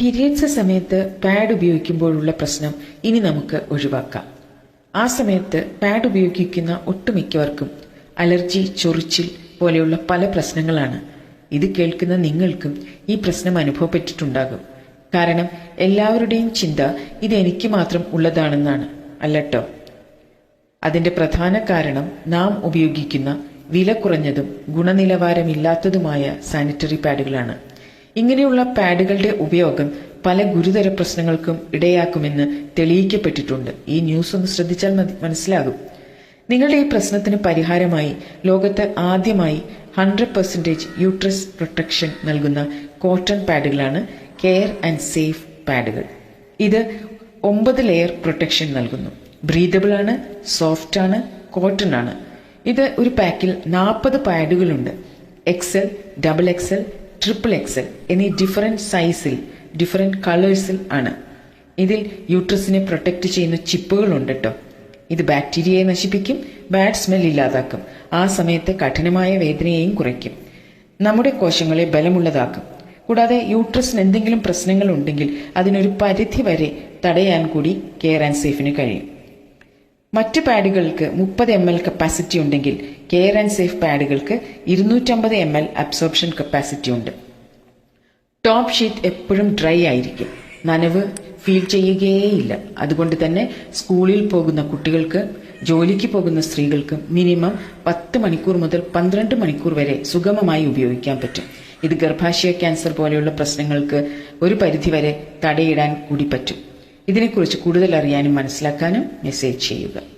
Periods സമയത്ത് pad ഉപയോഗിക്കുമ്പോഴുള്ള പ്രശ്നം ഇനി നമുക്ക് ഒഴിവാക്കാം. ആ സമയത്ത് പാഡ് ഉപയോഗിക്കുന്ന ഒട്ടുമിക്കവർക്കും അലർജി ചൊറിച്ചിൽ പോലെയുള്ള പല പ്രശ്നങ്ങളാണ്. ഇത് കേൾക്കുന്ന നിങ്ങൾക്കും ഈ പ്രശ്നം അനുഭവപ്പെട്ടിട്ടുണ്ടാകും. കാരണം എല്ലാവരുടെയും ചിന്ത ഇത് എനിക്ക് മാത്രം ഉള്ളതാണെന്നാണ്. അല്ലട്ടോ? അതിന്റെ പ്രധാന കാരണം നാം ഉപയോഗിക്കുന്ന വില കുറഞ്ഞതും ഗുണനിലവാരമില്ലാത്തതുമായ സാനിറ്ററി പാഡുകളാണ് ഇങ്ങനെയുള്ള പാഡുകളുടെ ഉപയോഗം പല ഗുരുതര പ്രശ്നങ്ങൾക്കും ഇടയാക്കുമെന്ന് തെളിയിക്കപ്പെട്ടിട്ടുണ്ട്. ഈ ന്യൂസ് ഒന്ന് ശ്രദ്ധിച്ചാൽ മനസ്സിലാകും. നിങ്ങളുടെ ഈ പ്രശ്നത്തിന് പരിഹാരമായി ലോകത്ത് ആദ്യമായി ഹൺഡ്രഡ് പെർസെന്റേജ് യൂട്രസ് പ്രൊട്ടക്ഷൻ നൽകുന്ന കോട്ടൺ പാഡുകളാണ് കെയർ ആൻഡ് സേഫ് പാഡുകൾ. ഇത് ഒമ്പത് ലെയർ പ്രൊട്ടക്ഷൻ നൽകുന്നു. ബ്രീതബിൾ ആണ് സോഫ്റ്റ് ആണ് കോട്ടൺ ആണ്. ഇത് ഒരു പാക്കിൽ നാൽപ്പത് പാഡുകളുണ്ട്. XL double XL triple XL എന്നീ ഡിഫറെന്റ് സൈസിൽ ഡിഫറെന്റ് കളേഴ്സിൽ ആണ്. ഇതിൽ യൂട്രസിനെ പ്രൊട്ടക്റ്റ് ചെയ്യുന്ന ചിപ്പുകളുണ്ട് കേട്ടോ ഇത് ബാക്ടീരിയയെ നശിപ്പിക്കും ബാഡ് സ്മെൽ ഇല്ലാതാക്കും ആ സമയത്തെ കഠിനമായ വേദനയെയും കുറയ്ക്കും. നമ്മുടെ കോശങ്ങളെ ബലമുള്ളതാക്കും. കൂടാതെ യൂട്രസിന് എന്തെങ്കിലും പ്രശ്നങ്ങൾ ഉണ്ടെങ്കിൽ അതിനൊരു പരിധി വരെ തടയാൻ കൂടി കെയർ ആൻഡ് സേഫിന് കഴിയും. മറ്റ് പാഡുകൾക്ക് മുപ്പത് എം എൽ കപ്പാസിറ്റി ഉണ്ടെങ്കിൽ കെയർ ആൻഡ് സേഫ് പാഡുകൾക്ക് ഇരുന്നൂറ്റമ്പത് എം എൽ അബ്സോർപ്ഷൻ കപ്പാസിറ്റി ഉണ്ട്. ടോപ്പ് ഷീറ്റ് എപ്പോഴും ഡ്രൈ ആയിരിക്കും. നനവ് ഫീൽ ചെയ്യുകയേയില്ല. അതുകൊണ്ട് തന്നെ സ്കൂളിൽ പോകുന്ന കുട്ടികൾക്ക് ജോലിക്ക് പോകുന്ന സ്ത്രീകൾക്ക് മിനിമം പത്ത് മണിക്കൂർ മുതൽ പന്ത്രണ്ട് മണിക്കൂർ വരെ സുഗമമായി ഉപയോഗിക്കാൻ പറ്റും. ഇത് ഗർഭാശയ ക്യാൻസർ പോലെയുള്ള പ്രശ്നങ്ങൾക്ക് ഒരു പരിധിവരെ തടയിടാൻ കൂടി പറ്റും. ഇതിനെക്കുറിച്ച് കൂടുതൽ അറിയാനും മനസ്സിലാക്കാനും മെസ്സേജ് ചെയ്യുക.